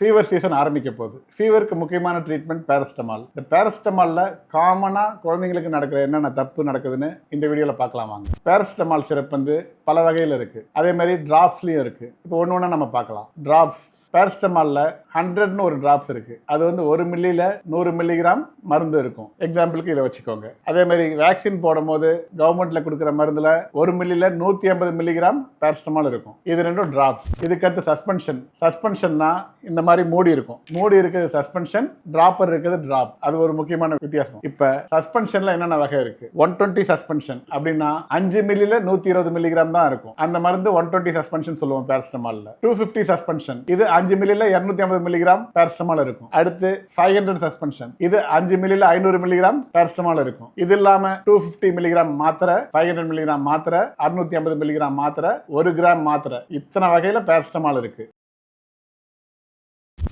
Fever season ஆரம்பிக்க போகுது. ஃபீவருக்கு முக்கியமான ட்ரீட்மெண்ட் பேரஸ்டமால் இந்த பேரஸ்டமாலில் காமனாக குழந்தைங்களுக்கு நடக்கிற என்னென்ன தப்பு நடக்குதுன்னு இந்த வீடியோவில் பார்க்கலாம் வாங்க. பேரஸ்டமால் சிறப்பு வந்து பல வகையில் இருக்குது அதே மாதிரி ட்ராப்ஸ்லையும் இருக்குது இப்போ ஒன்று ஒன்றா நம்ம பார்க்கலாம். ட்ராப்ஸ் பேரஸ்டமாலில் ஹண்ட்ரட்னு ஒரு ட்ராப்ஸ் இருக்குது அது வந்து ஒரு மில்லியில் நூறு மில்லிகிராம் மருந்து இருக்கும். எக்ஸாம்பிளுக்கு இதை வச்சுக்கோங்க. அதே மாதிரி வேக்சின் போடும்போது கவர்மெண்ட்டில் கொடுக்குற மருந்தில் ஒரு மில்லியில் நூற்றி ஐம்பது மில்லிகிராம் பேரஸ்டமால் இருக்கும். இது ரெண்டும் ட்ராப்ஸ் இதுக்கடுத்து சஸ்பென்ஷன் சஸ்பென்ஷன்னா இந்த மாதிரி மூடி இருக்கும். மூடி இருக்கிறது சஸ்பென்ஷன் டிராப்பர் இருக்கிறது டிராப் அது ஒரு முக்கியமான வித்தியாசம். இப்போ சஸ்பென்ஷனில் என்னென்ன வகை இருக்குது ஒன் டுவெண்ட்டி சஸ்பென்ஷன் அப்படின்னா அஞ்சு மில்லியில் நூற்றி இருபது மில்லிகிராம் தான் இருக்கும். அந்த மருந்து ஒன் டுவெண்ட்டி சஸ்பென்ஷன் சொல்லுவோம் பேரஸ்டமாலில் டூ ஃபிஃப்டி சஸ்பென்ஷன் இது அஞ்சு மில்லியில் இரநூத்தி ஐம்பது மில்லிகிராம் பேரஸ்டமால் இருக்கும். அடுத்து ஃபைவ் ஹண்ட்ரட் சஸ்பென்ஷன் இது அஞ்சு மில்லியில் ஐநூறு மில்லிகிராம் பேரஸ்டமால் இருக்கும். இது இல்லாம டூ ஃபிஃப்டி மில்லிகிராம் மாத்திரை ஃபைவ் ஹண்ட்ரட் மில்லிகிராம் மாத்திரை அறுநூத்தி ஐம்பது மில்லிகிராம் மாத்திரை ஒரு கிராம் மாத்திரை. இத்தனை வகையில் பேரஸ்டமால் இருக்கு.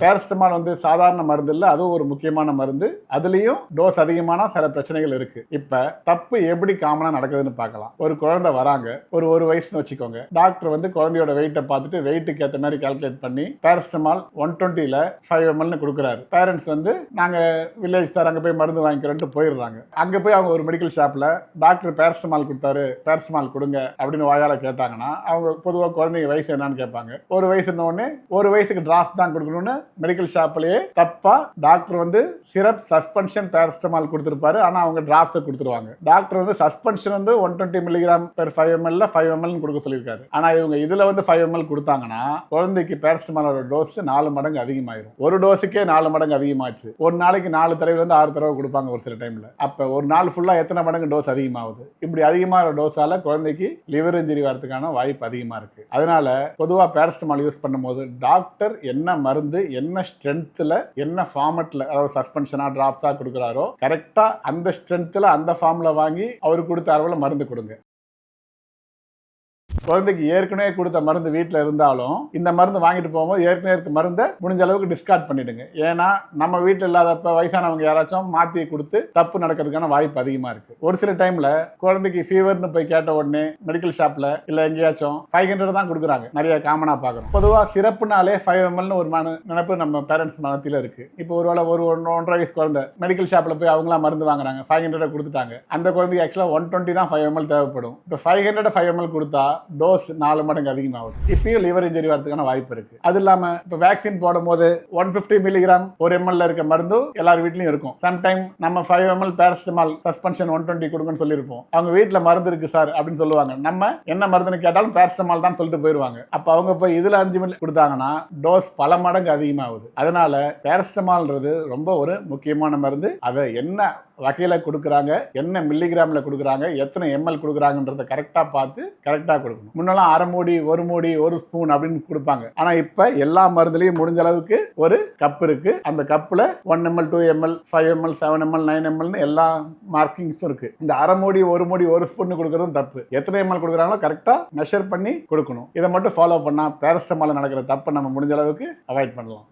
பேரஸ்டமால் வந்து சாதாரண மருந்து இல்லை அதுவும் ஒரு முக்கியமான மருந்து. அதுலேயும் டோஸ் அதிகமான சில பிரச்சனைகள் இருக்கு. இப்போ தப்பு எப்படி காமனாக நடக்குதுன்னு பார்க்கலாம். ஒரு குழந்தை வராங்க. ஒரு ஒரு வயசுன்னு வச்சுக்கோங்க. டாக்டர் வந்து குழந்தையோட வெயிட்டை பார்த்துட்டு வெயிட்டுக்கு ஏற்ற மாதிரி கால்குலேட் பண்ணி பேரஸ்டமால் ஒன் டுவெண்ட்டியில் ஃபைவ் எம்எல்னு கொடுக்குறாரு. பேரண்ட்ஸ் வந்து நாங்கள் வில்லேஜ் சார் அங்கே போய் மருந்து வாங்கிக்கிறோன்ட்டு போயிடுறாங்க. அங்கே போய் அவங்க ஒரு மெடிக்கல் ஷாப்பில் டாக்டர் பேரஸ்டமால் கொடுத்தாரு பேரஸ்டமால் கொடுங்க அப்படின்னு வாயால் கேட்டாங்கன்னா அவங்க பொதுவாக குழந்தைங்க வயசு என்னன்னு கேட்பாங்க. ஒரு வயசுன்னு உடனே ஒரு வயசுக்கு டிராஃப்ட் தான் கொடுக்கணும்னு மெடிக்கல் ஷாப்லயே தப்பா டாக்டர் வந்து சிரப் சஸ்பென்ஷன் பேரஸ்டமால் கொடுத்துருப்பாரு. ஆனா அவங்க டிராப்ஸ் கொடுத்துருவாங்க. டாக்டர் வந்து சஸ்பென்ஷன் வந்து one twenty milligram per five எம்எல்ல five ML கொடுக்க சொல்லியிருக்காரு. ஆனா இவங்க இதுல வந்து ஃபைவ் எம்எல் கொடுத்தாங்கன்னா குழந்தைக்கு பேரஸ்டமாலோட டோஸ் நாலு மடங்கு அதிகமாயிரும். ஒரு டோஸுக்கே நாலு மடங்கு அதிகமாச்சு. ஒரு நாளைக்கு நாலு தடவை வந்து ஆறு தடவை கொடுப்பாங்க ஒரு சில டைம்ல அப்ப ஒரு நாள் ஃபுல்லா எத்தனை மடங்கு டோஸ் அதிகமாகுது? இப்படி அதிகமான டோஸால குழந்தைக்கு லிவர் இன்ஜுரி வரதுக்கான வாய்ப்பு அதிகமா இருக்கு. அதனால பொதுவா பேரஸ்டமால் யூஸ் பண்ணும்போது டாக்டர் என்ன மருந்து என்ன ஸ்ட்ரென்த்தில் என்ன ஃபார்மட்டில் அதாவது சஸ்பென்ஷனாக ட்ராப்ஸாக கொடுக்குறாரோ கரெக்டாக அந்த ஸ்ட்ரென்த்தில் அந்த ஃபார்மில் வாங்கி அவர் கொடுத்த அளவில் மருந்து கொடுங்க. குழந்தைக்கு ஏற்கனவே கொடுத்த மருந்து வீட்டில் இருந்தாலும் இந்த மருந்து வாங்கிட்டு போகும்போது ஏற்கனவே இருக்க மருந்தை முடிஞ்ச அளவுக்கு டிஸ்கார்ட் பண்ணிடுங்க. ஏன்னா நம்ம வீட்டில் இல்லாதப்ப வயசானவங்க யாராச்சும் மாற்றி கொடுத்து தப்பு நடக்கிறதுக்கான வாய்ப்பு அதிகமாக இருக்கு. ஒரு சில டைமில் குழந்தைக்கு ஃபீவர்னு போய் கேட்ட உடனே மெடிக்கல் ஷாப்பில் இல்லை எங்கேயாச்சும் ஃபைவ் ஹண்ட்ரட் தான் கொடுக்குறாங்க. நிறைய காமனாக பார்க்குறோம். பொதுவாக சிறப்புனாலே ஃபைவ் எம்எல்னு ஒரு மன நினைப்பு நம்ம பேரண்ட்ஸ் மனத்தில் இருக்கு. இப்போ ஒரு வேளை ஒரு ஒன்று ஒன்றரை வயசு குழந்தை மெடிக்கல் ஷாப்பில் போய் அவங்களாம் மருந்து வாங்குறாங்க. ஃபைவ் ஹண்ட்ரட் கொடுத்துட்டாங்க. அந்த குழந்தைக்கு ஆக்சுவலாக ஒன் டுவெண்ட்டி தான் ஃபைவ் எம்எல் தேவைப்படும். இப்போ ஃபைவ் ஹண்ட்ரட் ஃபைவ் எம்எல் கொடுத்தா டோஸ் நாலு மடங்கு அதிகமாகுது. இப்பயும் லிவர் இன்ஜுரி வரதுக்கான வாய்ப்பு இருக்கு. அது இல்லாம இப்போ வேக்சின் போடும் போது ஒன் பிப்டி மில்லிகிராம் ஒரு எம்எல்ல இருக்க மருந்தும் எல்லார் வீட்லயும் இருக்கும். சம்டைம் நம்ம five ML paracetamol suspension one twenty கொடுங்கன்னு சொல்லியிருப்போம். அவங்க வீட்டில் மருந்து இருக்கு சார் அப்படின்னு சொல்லுவாங்க. நம்ம என்ன மருந்துன்னு கேட்டாலும் பேரஸ்டமால் தான் சொல்லிட்டு போயிடுவாங்க அப்போ அவங்க போய் இதுல அஞ்சு மில்லி கொடுத்தாங்கன்னா டோஸ் பல மடங்கு அதிகமாகுது. அதனால பேரஸ்டமால்ன்றது ரொம்ப ஒரு முக்கியமான மருந்து. அதை என்ன வகையில் கொடுக்குறாங்க என்ன மில்லிகிராமில் கொடுக்குறாங்க எத்தனை எம்எல் கொடுக்குறாங்கன்றத கரெக்டாக பார்த்து கரெக்டாக கொடுக்கணும். முன்னெல்லாம் அரை மூடி ஒரு மூடி ஒரு ஸ்பூன் அப்படின்னு கொடுப்பாங்க. ஆனால் இப்போ எல்லா மருந்துலையும் முடிஞ்ச அளவுக்கு ஒரு கப் இருக்கு. அந்த கப்பில் one ML two ML five ML seven ML nine எம்எல்னு எல்லா மார்க்கிங்ஸும் இருக்கு. இந்த அரை மூடி ஒரு மூடி ஒரு ஸ்பூன் கொடுக்குறதும் தப்பு. எத்தனை எம்எல் கொடுக்குறாங்களோ கரெக்டாக மெஷர் பண்ணி கொடுக்கணும். இதை மட்டும் ஃபாலோ பண்ணால் பேரஸ்டமால நடக்கிற தப்பை நம்ம முடிஞ்ச அளவுக்கு அவாய்ட் பண்ணலாம்.